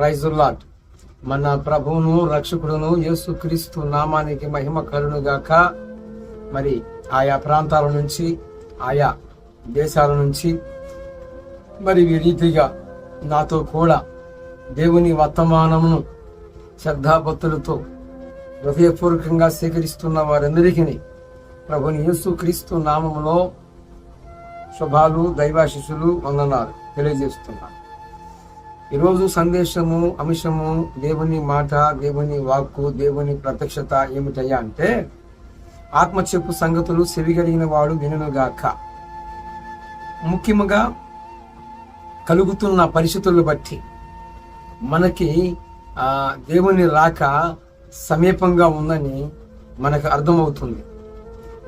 రైజుల్లాట్ మన ప్రభువును రక్షకుడును యేసు క్రీస్తు నామానికి మహిమ కలునుగాక మరి ఆయా ప్రాంతాల నుంచి ఆయా దేశాల నుంచి మరి ఈ రీతిగా నాతో కూడా దేవుని వర్తమానమును శ్రద్ధాభక్తులతో హృదయపూర్వకంగా స్వీకరిస్తున్న వారందరికీ ప్రభుని యేసు క్రీస్తు నామములో శుభాలు దైవాశిషులు వందనాలు తెలియజేస్తున్నాను. ఈరోజు సందేశము అంశము దేవుని మాట దేవుని వాక్కు దేవుని ప్రత్యక్షత ఏమిటయ్యా అంటే ఆత్మ చెప్పు సంగతులు సెవిగలిగిన వాడు వినుగాక ముఖ్యముగా కలుగుతున్న పరిస్థితులను బట్టి మనకి దేవుని రాక సమీపంగా ఉందని మనకు అర్థమవుతుంది.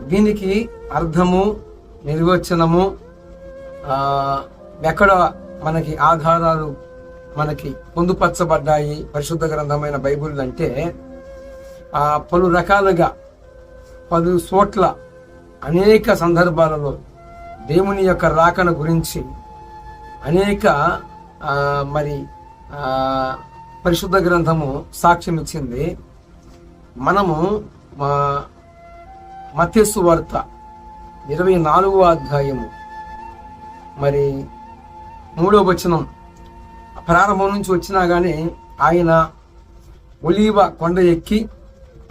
దీనికి అర్థము నిర్వచనము ఎక్కడ మనకి ఆధారాలు మనకి పొందుపరచబడ్డాయి పరిశుద్ధ గ్రంథమైన బైబిల్ అంటే ఆ పలు రకాలుగా పలు చోట్ల అనేక సందర్భాలలో దేవుని యొక్క రాకను గురించి అనేక మరి పరిశుద్ధ గ్రంథము సాక్ష్యం ఇచ్చింది. మనము మా మత్స్సు వార్త ఇరవై నాలుగవ అధ్యాయము మరి మూడో వచనం ప్రారంభం నుంచి వచ్చినా కానీ ఆయన ఒలీవ కొండ ఎక్కి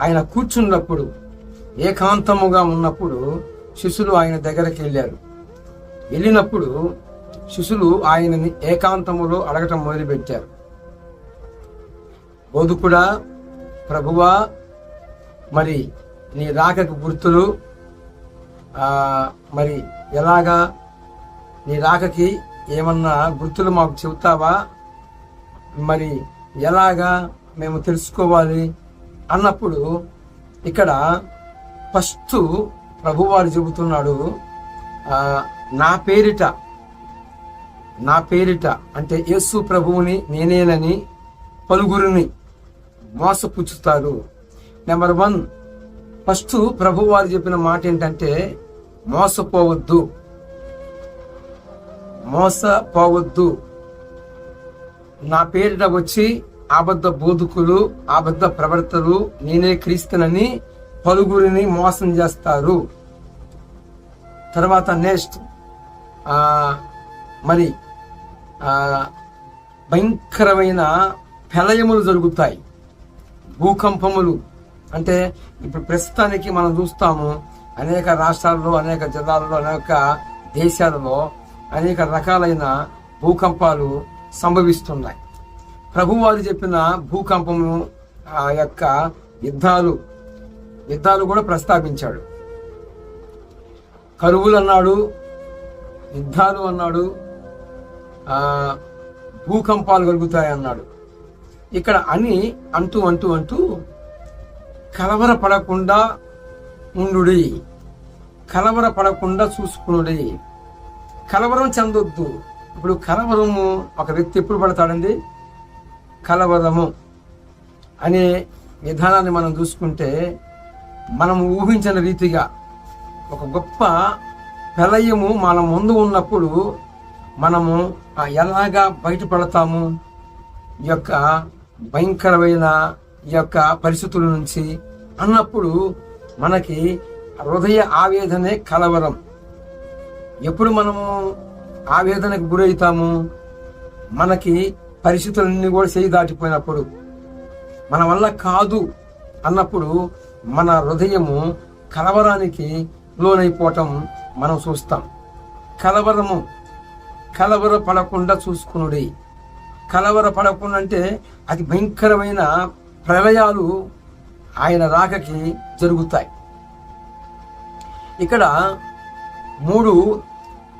ఆయన కూర్చున్నప్పుడు ఏకాంతముగా ఉన్నప్పుడు శిష్యులు ఆయన దగ్గరికి వెళ్ళారు. వెళ్ళినప్పుడు శిష్యులు ఆయనని ఏకాంతములో అడగటం మొదలుపెట్టారు. బోధకుడా ప్రభువా మరి నీ రాకకు గుర్తులు మరి ఎలాగా నీ రాకకి ఏమన్నా గుర్తులు మాకు చెబుతావా? మరి ఎలాగా మేము తెలుసుకోవాలి అన్నప్పుడు ఇక్కడ ఫస్ట్ ప్రభువారు చెబుతున్నాడు నా పేరిట నా పేరిట అంటే యేసు ప్రభువుని నేనేనని పలుగురిని మోసపుచ్చుతారు. నెంబర్ వన్ ఫస్ట్ ప్రభువారు చెప్పిన మాట ఏంటంటే మోసపోవద్దు. మోసపోవద్దు. నా పేరిట వచ్చి అబద్ధ బోధకులు అబద్ధ ప్రవర్తలు నేనే క్రీస్తునని పలుగురిని మోసం చేస్తారు. తర్వాత నెక్స్ట్ మరి భయంకరమైన ప్రళయములు జరుగుతాయి. భూకంపములు. అంటే ఇప్పుడు ప్రస్తుతానికి మనం చూస్తాము అనేక రాష్ట్రాల్లో అనేక జిల్లాలలో అనేక దేశాలలో అనేక రకాలైన భూకంపాలు సంభవిస్తున్నాయి ప్రభువారు చెప్పిన భూకంపము ఆ యొక్క యుద్ధాలు యుద్ధాలు కూడా ప్రస్తావించాడు. కరువులు అన్నాడు యుద్ధాలు అన్నాడు ఆ, భూకంపాలు కలుగుతాయి అన్నాడు. ఇక్కడ అని అంటూ అంటూ అంటూ కలవరపడకుండా ఉండుడి. కలవర చూసుకునుడి. కలవరం చెందొద్దు. ఇప్పుడు కలవరము ఒక వ్యక్తి ఎప్పుడు పడతాడండి? కలవరము అనే విధానాన్ని మనం చూసుకుంటే మనం ఊహించిన రీతిగా ఒక గొప్ప ప్రళయము మన ముందు ఉన్నప్పుడు మనము ఆ ఎలాగా బయటపడతాము? ఈ యొక్క భయంకరమైన ఈ యొక్క పరిస్థితుల నుంచి అన్నప్పుడు మనకి హృదయ ఆవేదనే కలవరం. ఎప్పుడు మనము ఆవేదనకు గురవుతాము. మనకి పరిస్థితులన్నీ కూడా చేయి దాటిపోయినప్పుడు మన వల్ల కాదు అన్నప్పుడు మన హృదయము కలవరానికి లోనైపోవటం మనం చూస్తాం. కలవరము కలవర పడకుండా చూసుకునుడి. కలవర పడకుండా అంటే అది భయంకరమైన ప్రళయాలు ఆయన రాకకి జరుగుతాయి. ఇక్కడ మూడు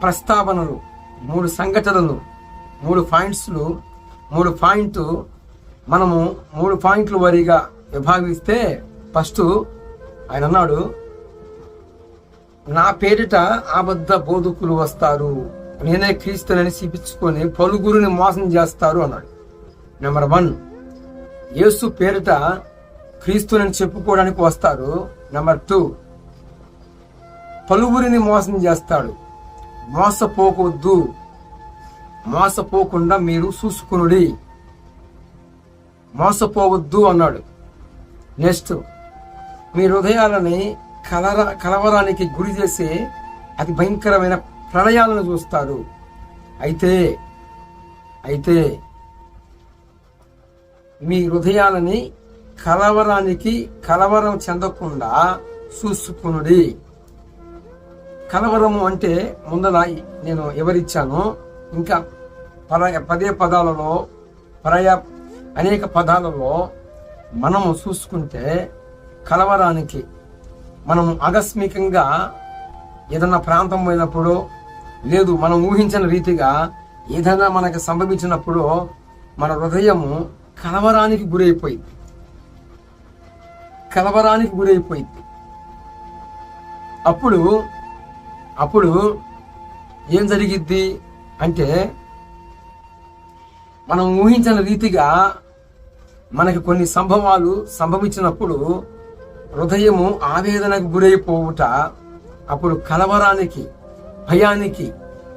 ప్రస్తావనలు. మూడు సంఘటనలు మూడు పాయింట్స్లు మూడు పాయింట్ మనము మూడు పాయింట్ల వారీగా విభాగిస్తే ఫస్ట్ ఆయన అన్నాడు నా పేరిట అబద్ధ బోధకులు వస్తారు. నేనే క్రీస్తునని చూపించుకొని పలుగురిని మోసం చేస్తారు అన్నాడు. నెంబర్ వన్ యేసు పేరిట క్రీస్తునని చెప్పుకోవడానికి వస్తారు. నెంబర్ టూ పలువురిని మోసం చేస్తాడు. మోసపోకూడదు. మోసపోకుండా మీరు చూసుకునుడి. మోసపోవద్దు అన్నాడు. నెక్స్ట్ మీ హృదయాలని కలర కలవరానికి గురి చేసే అతి భయంకరమైన ప్రళయాలను చూస్తారు అయితే అయితే మీ హృదయాలని కలవరానికి కలవరం చెందకుండా చూసుకునుడి. కలవరము అంటే ముందర నేను ఎవరిచ్చానో ఇంకా పర పదే పదాలలో పరయ అనేక పదాలలో మనము చూసుకుంటే కలవరానికి మనం ఆకస్మికంగా ఏదన్నా ప్రాంతం పోయినప్పుడు లేదు మనం ఊహించిన రీతిగా ఏదైనా మనకు సంభవించినప్పుడు మన హృదయము కలవరానికి గురైపోయింది. కలవరానికి గురైపోయింది. అప్పుడు అప్పుడు ఏం జరిగిద్ది అంటే మనం ఊహించిన రీతిగా మనకి కొన్ని సంభవాలు సంభవించినప్పుడు హృదయము ఆవేదనకు గురైపోవుట అప్పుడు కలవరానికి భయానికి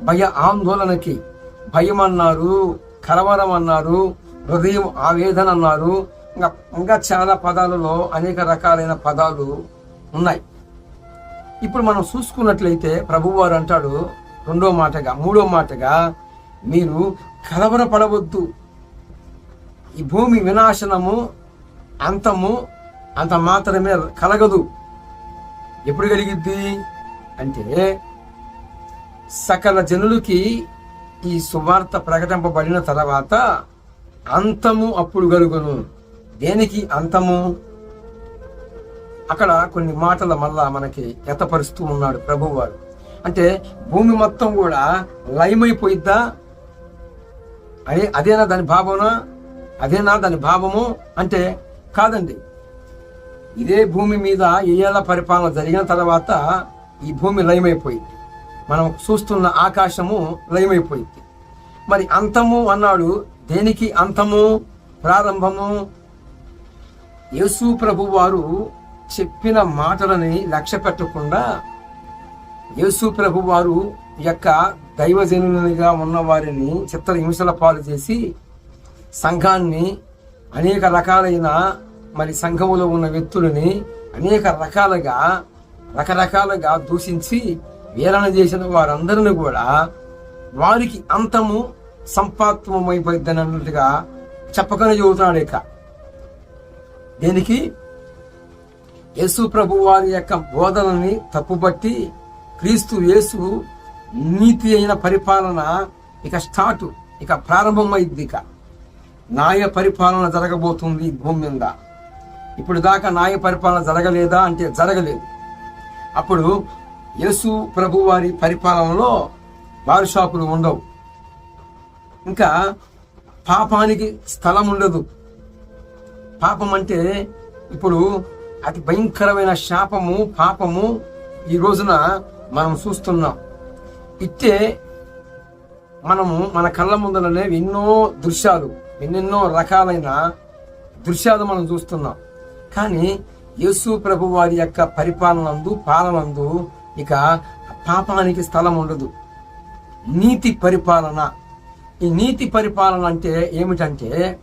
భయ ఆందోళనకి భయం అన్నారు కలవరం అన్నారు హృదయం ఆవేదన అన్నారు ఇంకా ఇంకా చాలా పదాలలో అనేక రకాలైన పదాలు ఉన్నాయి. ఇప్పుడు మనం చూసుకున్నట్లయితే ప్రభువారు అంటాడు రెండో మాటగా మూడో మాటగా మీరు కలవరపడవద్దు. ఈ భూమి వినాశనము అంతము అంత మాత్రమే కలగదు. ఎప్పుడు కలిగిద్ది? అంటే సకల జనులకి ఈ సువార్త ప్రకటింపబడిన తర్వాత అంతము అప్పుడు కలుగును. దేనికి అంతము? అక్కడ కొన్ని మాటల మళ్ళా మనకి ఎతపరుస్తూ ఉన్నాడు ప్రభువారు. అంటే భూమి మొత్తం కూడా లయమైపోయిద్దా? అదే అదేనా దాని భావన అదేనా దాని భావము? అంటే కాదండి. ఇదే భూమి మీద ఏళ్ళ పరిపాలన జరిగిన తర్వాత ఈ భూమి లయమైపోయింది. మనం చూస్తున్న ఆకాశము లయమైపోయింది. మరి అంతము అన్నాడు దేనికి అంతము? ప్రారంభము? యేసు ప్రభు వారు చెప్పిన మాటలని లక్ష్య పెట్టకుండా యేసు ప్రభు వారు యొక్క దైవజనులుగా ఉన్న వారిని చిత్ర హింసల పాలు చేసి సంఘాన్ని అనేక రకాలైన మరి సంఘములో ఉన్న వ్యక్తులని అనేక రకాలుగా రకరకాలుగా దూషించి వేలన చేసిన వారందరిని కూడా వారికి అంతము సంపాత్మమైపోయిందని అన్నట్టుగా చెప్పకనే చెబుతున్నాడు ఇక. దేనికి? యేసు ప్రభు వారి యొక్క బోధనని తప్పుబట్టి క్రీస్తు యేసు నీతి అయిన పరిపాలన ఇక స్టార్ట్ ఇక ప్రారంభమైంది ఇక. న్యాయ పరిపాలన జరగబోతుంది భూమి మీద. ఇప్పుడు దాకా న్యాయ పరిపాలన జరగలేదా అంటే జరగలేదు. అప్పుడు యేసు ప్రభు వారి పరిపాలనలో బార్ షాపులు ఉండవు. ఇంకా పాపానికి స్థలం ఉండదు. పాపం అంటే ఇప్పుడు అతి భయంకరమైన శాపము పాపము ఈ రోజున మనం చూస్తున్నాం. ఇట్టే మనము మన కళ్ళ ముందరనే ఎన్నో దృశ్యాలు ఎన్నెన్నో రకాలైన దృశ్యాలు మనం చూస్తున్నాం. కానీ యేసు ప్రభు వారి యొక్క పరిపాలనందు పాలనందు ఇక పాపానికి స్థలం ఉండదు. నీతి పరిపాలన. ఈ నీతి పరిపాలన అంటే ఏమిటంటే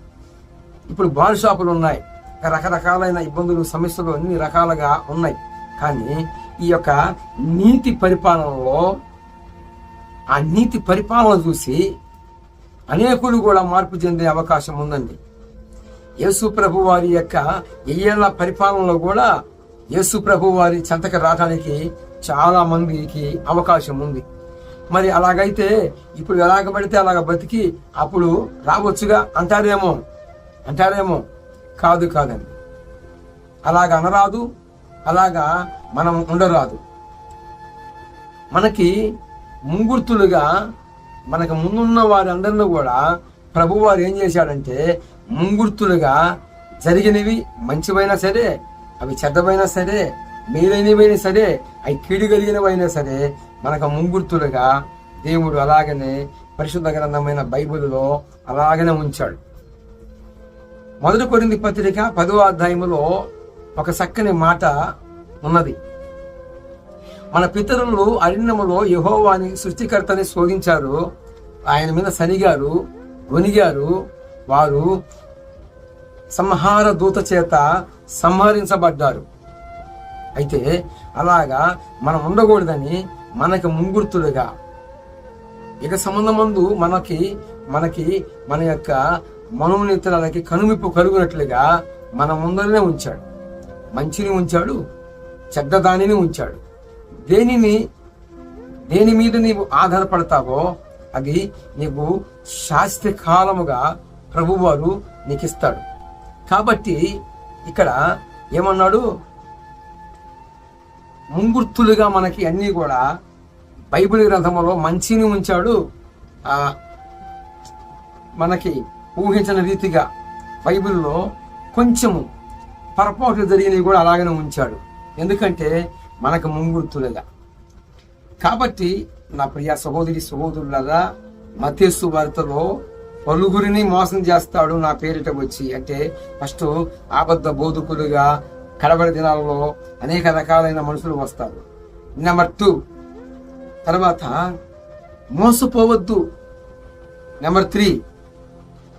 ఇప్పుడు బార్ షాపులు ఉన్నాయి. రకరకాలైన ఇబ్బందులు సమస్యలు అన్ని రకాలుగా ఉన్నాయి. కానీ ఈ యొక్క నీతి పరిపాలనలో ఆ నీతి పరిపాలన చూసి అనేకులు కూడా మార్పు చెందే అవకాశం ఉందండి. యేసు ప్రభు వారి యొక్క ఏళ్ళ పరిపాలనలో కూడా యేసు ప్రభు వారి చెంతకు రావడానికి చాలా మందికి అవకాశం ఉంది. మరి అలాగైతే ఇప్పుడు ఎలాగ పడితే అలాగ బతికి అప్పుడు రావచ్చుగా? అంటారేమో అంటారేమో. కాదు కాదండి. అలాగ అనరాదు అలాగా మనం ఉండరాదు. మనకి ముంగుర్తులుగా మనకు ముందున్న వారందరిని కూడా ప్రభువారు ఏం చేశాడంటే ముంగుర్తులుగా జరిగినవి మంచివైనా సరే అవి చెడ్డవైనా సరే మేలైనవైనా సరే అవి కీడు కలిగినవైనా సరే మనకు ముంగుర్తులుగా దేవుడు అలాగనే పరిశుద్ధ గ్రంథమైన బైబిల్లో అలాగనే ఉంచాడు. మొదటి కొరింది పత్రిక పదో అధ్యాయములో ఒక చక్కని మాట ఉన్నది. మన పితరులు అరణ్యములో యహోవాని సృష్టికర్తని శోధించారు. ఆయన మీద సనిగారు వణిగారు. వారు సంహార దూత చేత సంహరించబడ్డారు. అయితే అలాగా మనం ఉండకూడదని మనకి ముంగుర్తులుగా. ఇక సంబంధం ముందు మనకి మనకి మన యొక్క మనోనేతరాలకి కనుమిప్పు కలుగునట్లుగా మన ముందరనే ఉంచాడు. మంచిని ఉంచాడు చెడ్డదానిని ఉంచాడు. దేనిని దేని మీద నీవు ఆధారపడతావో అది నీకు శాస్త్రీ కాలముగా ప్రభువారు నీకు ఇస్తాడు కాబట్టి ఇక్కడ ఏమన్నాడు? ముంగుర్తులుగా మనకి అన్నీ కూడా బైబిల్ గ్రంథంలో మంచిని ఉంచాడు. మనకి ఊహించిన రీతిగా బైబిల్లో కొంచెము పొరపాట్లు జరిగినవి కూడా అలాగనే ఉంచాడు. ఎందుకంటే మనకు ముంగుర్తులుగా కాబట్టి నా ప్రియ సహోదరి సహోదరులరా మతేసు వార్తలో పలుగురిని మోసం చేస్తాడు నా పేరిట వచ్చి. అంటే ఫస్ట్ ఆబద్ధ బోధకులుగా కడబడి దినాలలో అనేక రకాలైన మనుషులు వస్తారు. Number two. తర్వాత మోసపోవద్దు. Number three.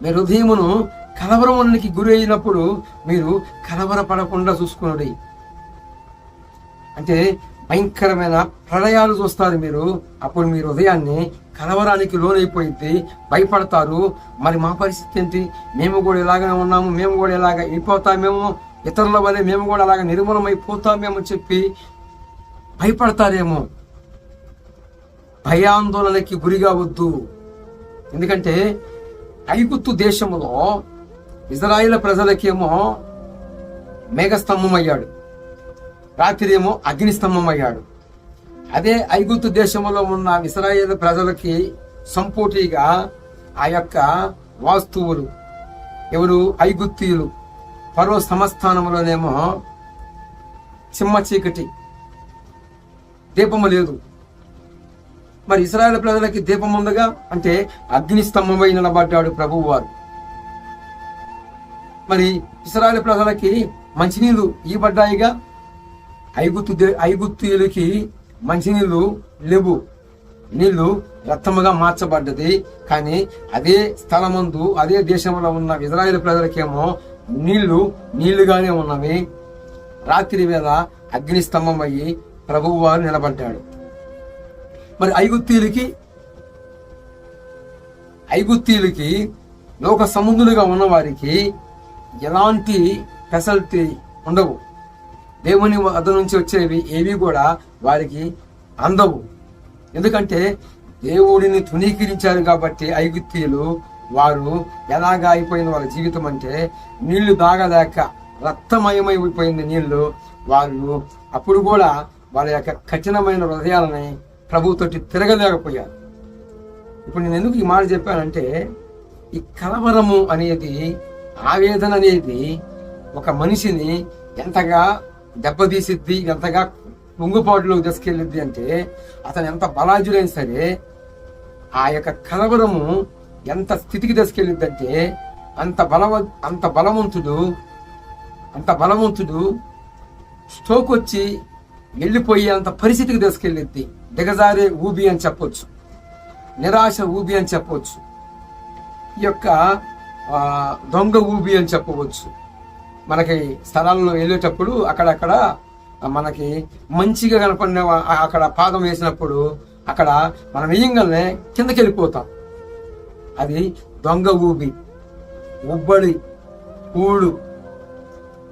మీ హృదయమును కలవరమునికి గురి అయినప్పుడు మీరు కలవరపడకుండా చూసుకున్నది అంటే భయంకరమైన ప్రళయాలు చూస్తారు మీరు. అప్పుడు మీ హృదయాన్ని కలవరానికి లోనైపోయింది భయపడతారు. మరి మా పరిస్థితి ఏంటి? మేము కూడా ఇలాగనే ఉన్నాము. మేము కూడా ఇలాగ అయిపోతామేమో ఇతరుల వల్లే మేము కూడా అలాగ నిర్మూలమైపోతామేమో చెప్పి భయపడతారేమో. భయాందోళనకి గురి కావద్దు ఎందుకంటే ఐగుత్తు దేశంలో ఇజ్రాయిల్ ప్రజలకేమో మేఘస్తంభం అయ్యాడు రాత్రి ఏమో అగ్నిస్తంభం అయ్యాడు అదే ఐగుత్తు దేశంలో ఉన్న ఇస్రాయేల్ ప్రజలకి సంపూటిగా ఆ యొక్క వాస్తువులు ఎవరు? ఐగుత్తీయులు పరో సమస్థానంలోనేమో చిమ్మ చీకటి దీపము లేదు. మరి ఇస్రాయల్ ప్రజలకి దీపం ఉందగా? అంటే అగ్ని స్తంభమై నిలబడ్డాడు ప్రభువు వారు మరి ఇస్రాయల్ ప్రజలకి మంచినీళ్ళు ఇవ్వబడ్డాయిగా? ఐగుత్తు ఐగుత్తులకి మంచినీళ్ళు లేవు. నీళ్ళు రక్తముగా మార్చబడ్డది. కానీ అదే స్థలమందు అదే దేశంలో ఉన్న ఇజ్రాయేల్ ప్రజలకేమో నీళ్ళు నీళ్ళుగానే ఉన్నవి. రాత్రి వేళ అగ్ని స్తంభం అయ్యి ప్రభువు వారు నిలబడ్డాడు. మరి ఐగుత్తీలకి ఐగుత్తీలకి లోక సముద్రులుగా ఉన్న వారికి ఎలాంటి ఫెసిలిటీ ఉండవు. దేవుని వద్ద నుంచి వచ్చేవి ఏవి కూడా వారికి అందవు. ఎందుకంటే దేవుడిని తునీకరించారు కాబట్టి ఐగుత్తీలు వారు ఎలాగా అయిపోయిన వాళ్ళ జీవితం అంటే నీళ్ళు దాగలేక రక్తమయమైపోయింది నీళ్ళు. వాళ్ళు అప్పుడు కూడా వాళ్ళ యొక్క కఠినమైన హృదయాలని ప్రభుతోటి తిరగలేకపోయారు ఇప్పుడు నేను ఎందుకు ఈ మాట చెప్పానంటే ఈ కలవరము అనేది ఆవేదన అనేది ఒక మనిషిని ఎంతగా దెబ్బతీసిద్ది ఎంతగా పొంగుపాటులోకి తీసుకెళ్ళిద్ది అంటే అతను ఎంత బలాజుడైనా సరే ఆ యొక్క కలవరము ఎంత స్థితికి తీసుకెళ్ళిద్ది అంటే అంత బలవ అంత బలవంతుడు అంత బలవంతుడు స్టోక్ వచ్చి వెళ్ళిపోయే అంత పరిస్థితికి తీసుకెళ్ళిద్ది. దిగజారే ఊబి అని చెప్పొచ్చు. నిరాశ ఊబి అని చెప్పవచ్చు ఈ యొక్క దొంగ ఊబి అని చెప్పవచ్చు. మనకి స్థలాల్లో వెళ్ళేటప్పుడు అక్కడక్కడ మనకి మంచిగా కనపడిన అక్కడ పాదం వేసినప్పుడు అక్కడ మనం వేయంగానే కిందకి వెళ్ళిపోతాం అది దొంగ ఊబి ఉబ్బడి ఊడు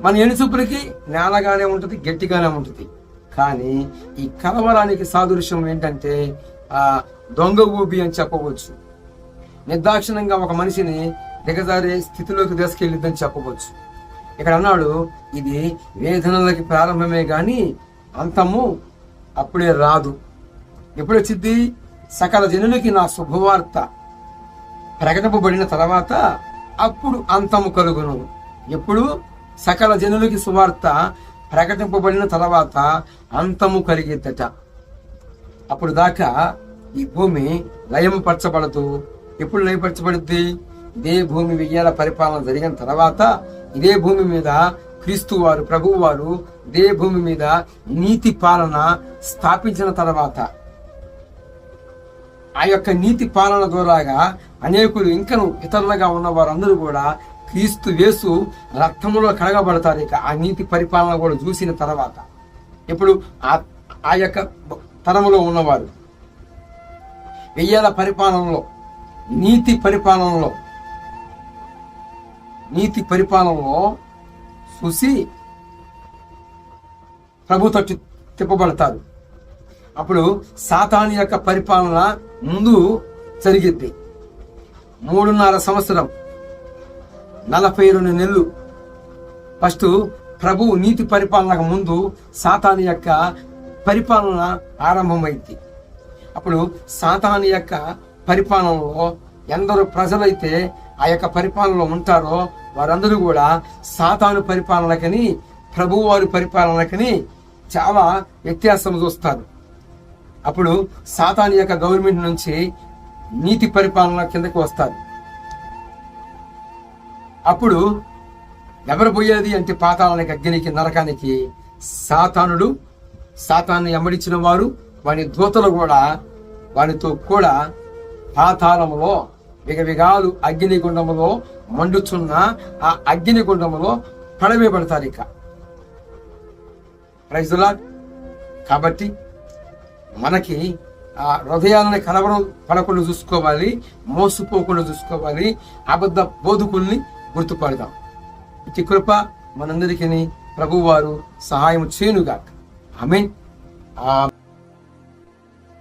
మన ఎనుచూపులకి నేలగానే ఉంటుంది గట్టిగానే ఉంటుంది. కానీ ఈ కలవరానికి సాదృశ్యం ఏంటంటే ఆ దొంగ ఊబి అని చెప్పవచ్చు. నిర్దాక్షిణంగా ఒక మనిషిని దిగజారే స్థితిలోకి తీసుకెళ్ళిద్దని చెప్పవచ్చు. ఇక్కడ అన్నాడు ఇది వేదనలకి ప్రారంభమే గాని అంతము అప్పుడే రాదు. ఎప్పుడు వచ్చింది సకల జనులకి నా శుభవార్త. ప్రకటింపబడిన తర్వాత అప్పుడు అంతము కలుగును. ఎప్పుడు? సకల జనులకి సువార్త ప్రకటింపబడిన తర్వాత అంతము కలిగిద్దట అప్పుడు దాకా ఈ భూమి లయంపరచబడదు ఎప్పుడు లయపరచబడుద్ది? ఇదే భూమి వెయ్యాల పరిపాలన జరిగిన తర్వాత ఇదే భూమి మీద క్రీస్తు వారు ప్రభువు వారు ఇదే భూమి మీద నీతి పాలన స్థాపించిన తర్వాత ఆ యొక్క నీతి పాలన ద్వారాగా అనేకులు ఇంకను ఇతరులుగా ఉన్న వారందరూ కూడా క్రీస్తు వేసు రక్తములో కడగబడతారు. ఇక ఆ నీతి పరిపాలన కూడా చూసిన తర్వాత ఇప్పుడు ఆ ఆ యొక్క తరములో ఉన్నవారు వెయ్యేల పరిపాలనలో నీతి పరిపాలనలో నీతి పరిపాలనలో చూసి ప్రభు తట్టు తిప్పబడతారు. అప్పుడు సాతాను యొక్క పరిపాలన ముందు జరిగింది మూడున్నర సంవత్సరం నలభై రెండు నెలలు. ఫస్ట్ ప్రభువు నీతి పరిపాలనకు ముందు సాతాను యొక్క పరిపాలన ఆరంభమైంది. అప్పుడు సాతాను యొక్క పరిపాలనలో ఎందరో ప్రజలైతే ఆ యొక్క పరిపాలనలో ఉంటారో వారందరూ కూడా సాతాను పరిపాలనకని ప్రభువు వారి పరిపాలనకని చాలా వ్యత్యాసం చూస్తారు. అప్పుడు సాతాను యొక్క గవర్నమెంట్ నుంచి నీతి పరిపాలన కిందకి వస్తారు. అప్పుడు ఎవరు పోయేది అంటే పాతాళానికి అగ్నికి నరకానికి సాతానుడు సాతాన్ని ఎమ్మడించిన వారు వాని దూతలు కూడా వానితో కూడా పాతాళములో విగవిగాలు అగ్నిగుండములో మండుచున్న ఆ అగ్నిగుండములో పడవేయబడతారు ఇక. ప్రైజులా కాబట్టి మనకి ఆ హృదయాలని కలవరం పడకుండా చూసుకోవాలి మోసపోకుండా చూసుకోవాలి అబద్ధ బోధకుల్ని గుర్తుపడదాం. ఇటు కృప మనందరికీ ప్రభువారు సహాయం చేయనుగాక. ఆమె ఆ